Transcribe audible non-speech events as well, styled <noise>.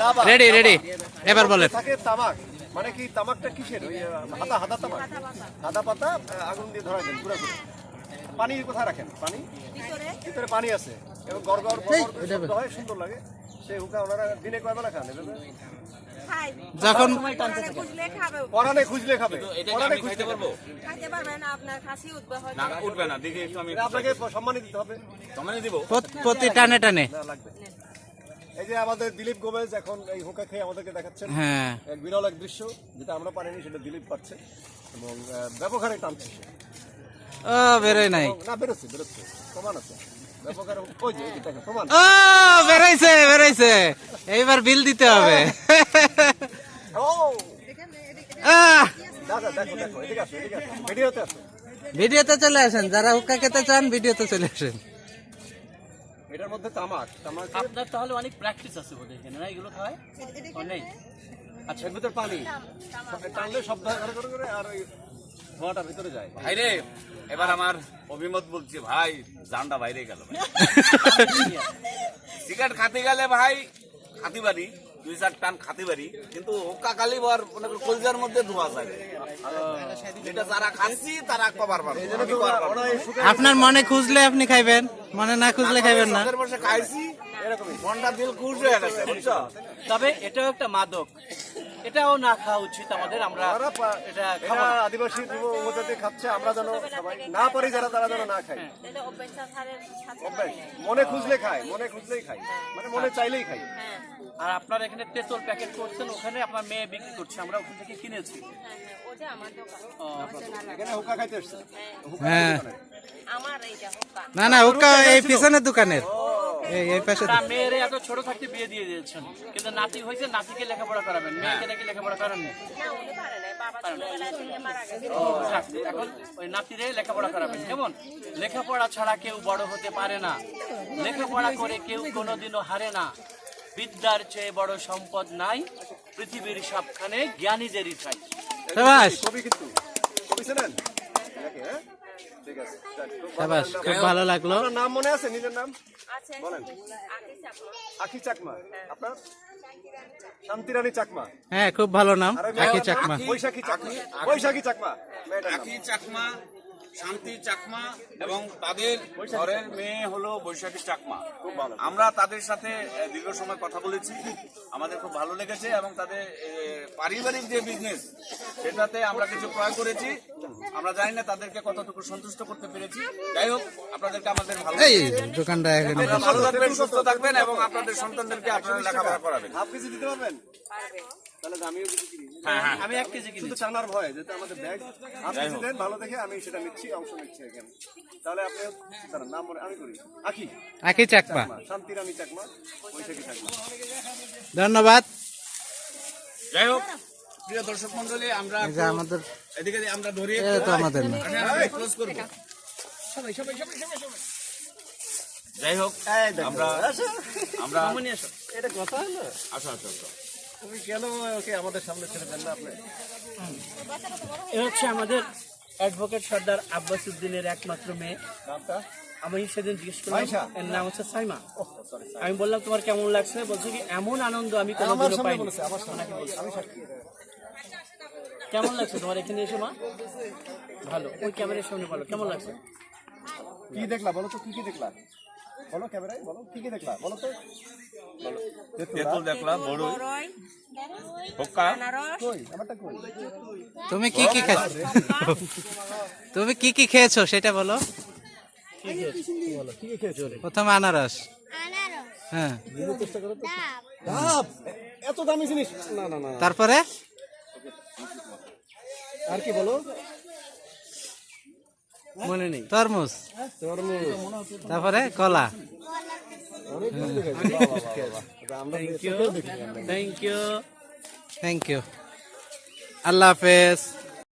তামাক। Ready ready এবার বলেন। থাকে তামাক। মানে কি তামাকটা কিসের? হাদা হাদা তামাক? হাদা পাতা আগুন দিয়ে ধরা দেন পুরো পানি কোথায় রাখেন? পানি? ভিতরে। পানি আছে। এবং গড় গড় হয় সুন্দর লাগে। সেই হুকা ওনারা দিনে কয় বেলা খান যখন পরানে খুঁজলে খাবে। পরানে খাইতে পারব? খাইতে পারবে না আপনার খাসি উঠবে হয়তো। না উঠবে না দেখি একটু আমি আপনাকে সম্মানিত দিতে হবে। প্রতি টানে টানে। লাগবে। এই যে আমাদের দিলীপ গোমেজ এখন এই হুকা খেয়ে আমাদেরকে দেখাচ্ছেন। হ্যাঁ। এক বিরল এক দৃশ্য যেটা আমরা পারিনি সেটা দিলীপ পাচ্ছে এবং ব্যাপক হারে টানছে। বেরোয় নাই। না বেরোচ্ছে বেরোচ্ছে প্রমাণ আছে। বেরোইছে বেরোইছে। এইবার বিল দিতে হবে। ভিডিওতে ভিডিওতে চলে আসেন যারা হুক্কা খেতে চান ভিডিওতে চলে আসেন। এটার মধ্যে তামাক। তামাক আপনার তাহলে অনেক প্র্যাকটিস আছে বলে এখানে না? এগুলো খায়? নেই আচ্ছা এর ভিতরে পানি। টানলে শব্দ করে করে করে আর ওই ধোঁয়াটা ভিতরে যায়। ভাই রে এবার আমার অভিমত বলছি ভাই জানটা বাইরে গেল <laughs> সিগারেট খাতে গেলে ভাই খাতি পারি দুই চার টান খাতে পারি কিন্তু হুক্কা খালি বর মনে করো কলজার মধ্যে ধোয়া যায়। যেটা যারা খাচ্ছি তারা কবার পারব আপনার মনে খুঁজলে আপনি খাইবেন মনে না খুঁজলে খাইবেন না। বসে খাইছি মনটা দিল খুশ হয়ে গেছে বুঝছ? তবে এটাও একটা মাদক। এটাও না খাওয়া উচিত আমাদের আমরা এটা না। আদিবাসী যুব উপজাতি খাচ্ছে আমরা যেন না পারি যারা তারা যেন না খাই পারে। মনে খুঁজলে খায় মনে খুঁজলেই খাই মানে মনে চাইলেই খাই হ্যাঁ আর আপনার এখানে তেঁতুল প্যাকেট করছেন ওখানে আপনার মেয়ে বিক্রি করছে আমরা ওখান থেকে কিনেছি। হ্যাঁ হ্যাঁ হুকা হ্যাঁ। হোকা। না না হুক্কা এই পিছনের দোকানের। এই এই পাশে তা এত ছোট থাকতে বিয়ে দিয়ে দিয়েছেন। কিন্তু নাতি হয়েছে নাতিকে লেখাপড়া করাবেন মেয়েকে নাকি লেখাপড়া না এখন ওই নাতিরে লেখাপড়া করাবেন। কেমন লেখাপড়া ছাড়া কেউ বড় হতে পারে না। লেখাপড়া করে কেউ কোনোদিনও হারে না। বিদ্যার চেয়ে বড় সম্পদ নাই পৃথিবীর সবখানে জ্ঞানীদেরই ঠাই। হ্যাঁ? ঠিক আছে যাক, খুব ভালো লাগল। আপনার নাম মনে আছে নিজের নাম? বলেন। আখি চাকমা। আপনার? শান্তিরানী চাকমা। হ্যাঁ খুব ভালো নাম মেয়েটার চাকমা। বৈশাখী চাকমা। বৈশাখী চাকমা। আখি চাকমা। শান্তি চাকমা এবং তাদের ঘরের মেয়ে হলো বৈশাখী চাকমা। আমরা তাদের সাথে দীর্ঘ সময় কথা বলেছি। আমাদের খুব ভালো লেগেছে এবং তাদের পারিবারিক যে বিজনেস সেটাতে আমরা কিছু ক্রয় করেছি। আমরা জানি না তাদেরকে কতটুকু সন্তুষ্ট করতে পেরেছি। যাই হোক আপনাদেরকে আমাদের ভালো এই দোকানটা ভালো থাকবেন সুস্থ থাকবেন এবং আপনাদের সন্তানদেরকে আপনারা লেখাপড়া করাবেন। হাফ কেজি দিতে পারবেন? তাহলে আমিও কিছু কিনি। হ্যাঁ হ্যাঁ। আমি এক কেজি কিনি শুধু ভয় যেটা আমাদের ব্যাগ দেন ভালো দেখে আমি সেটা নিচ্ছি। অংশ নিচ্ছি এখানে। তাহলে আপনি দাঁড়ান, নাম আমি করি। আখি। আকি চাকমা। শান্তিরানী চাকমা বৈশাখী চাকমা। ধন্যবাদ। যাই হোক প্রিয় দর্শক মন্ডলী আমরা আমাদের এদিকে আমরা ধরিয়ে তো আমাদের না। ক্লোজ করব। যাই হোক আমরা আমরা এটা কথা হলো? আসো আসো আসো। তুমি কেন ওকে আমাদের সামনে ছেড়ে দেন না আপনি? এ হচ্ছে আমাদের অ্যাডভোকেট সর্দার আব্বাস উদ্দিনের একমাত্র মেয়ে। আমি সেদিন জিজ্ঞেস করলাম এর নাম হচ্ছে সাইমা। আমি বললাম তোমার কেমন লাগছে? বলছে কি এমন আনন্দ আমি কোনোদিনও পাইনি। কেমন লাগছে তোমার এখানে এসে মা? ভালো। ওই ক্যামেরার সামনে বলো কেমন লাগছে? কি দেখলা? বলো তো কি কি দেখলা? বলো ক্যামেরায় বলো কি কি দেখলা? বলো তো। তেঁতুল বড় তুমি কি কি খেয়েছো তুমি কি কি খেয়েছো সেটা বলো। বলো কি কি খেয়েছো রে প্রথমে আনারস। হ্যাঁ। এত দামি জিনিস। না না না। তারপরে? আর কি বলো? মনে নেই। তরমুজ। তারপরে কলা। থ্যাংক ইউ থ্যাংক ইউ আল্লাহ হাফেজ